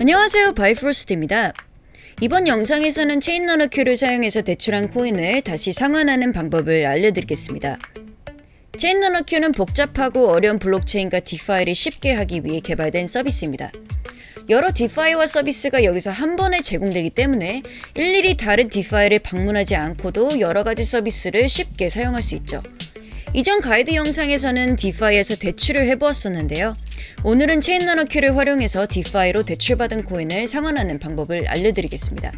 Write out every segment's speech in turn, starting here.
안녕하세요 바이프로스트입니다. 이번 영상에서는 체인러너 큐를 사용해서 대출한 코인을 다시 상환하는 방법을 알려드리겠습니다. 체인러너 큐는 복잡하고 어려운 블록체인과 디파이를 쉽게 하기 위해 개발된 서비스입니다. 여러 디파이와 서비스가 여기서 한 번에 제공되기 때문에 일일이 다른 디파이를 방문하지 않고도 여러 가지 서비스를 쉽게 사용할 수 있죠. 이전 가이드 영상에서는 디파이에서 대출을 해보았었는데요. 오늘은 체인러너 큐를 활용해서 디파이로 대출받은 코인을 상환하는 방법을 알려드리겠습니다.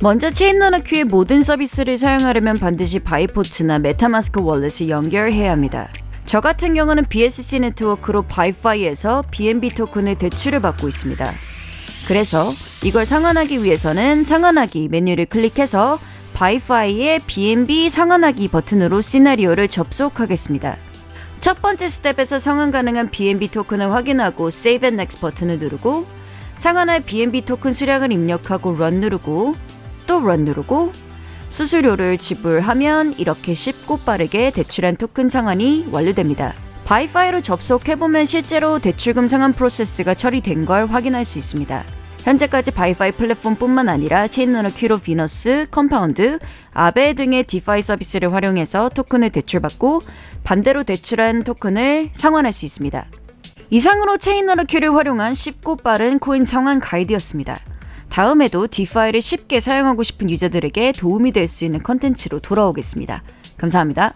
먼저 체인러너 큐의 모든 서비스를 사용하려면 반드시 바이포트나 메타마스크 월렛을 연결해야 합니다. 저 같은 경우는 BSC 네트워크로 바이파이에서 BNB 토큰의 대출을 받고 있습니다. 그래서 이걸 상환하기 위해서는 상환하기 메뉴를 클릭해서 바이파이의 BNB 상환하기 버튼으로 시나리오를 접속하겠습니다. 첫 번째 스텝에서 상환 가능한 BNB 토큰을 확인하고 Save and Next 버튼을 누르고 상환할 BNB 토큰 수량을 입력하고 Run 누르고 또 Run 누르고 수수료를 지불하면 이렇게 쉽고 빠르게 대출한 토큰 상환이 완료됩니다. 바이파이로 접속해보면 실제로 대출금 상환 프로세스가 처리된 걸 확인할 수 있습니다. 현재까지 바이파이 플랫폼뿐만 아니라 체인러너 큐로 비너스, 컴파운드, 아베 등의 디파이 서비스를 활용해서 토큰을 대출받고 반대로 대출한 토큰을 상환할 수 있습니다. 이상으로 체인러너 큐를 활용한 쉽고 빠른 코인 상환 가이드였습니다. 다음에도 디파이를 쉽게 사용하고 싶은 유저들에게 도움이 될 수 있는 컨텐츠로 돌아오겠습니다. 감사합니다.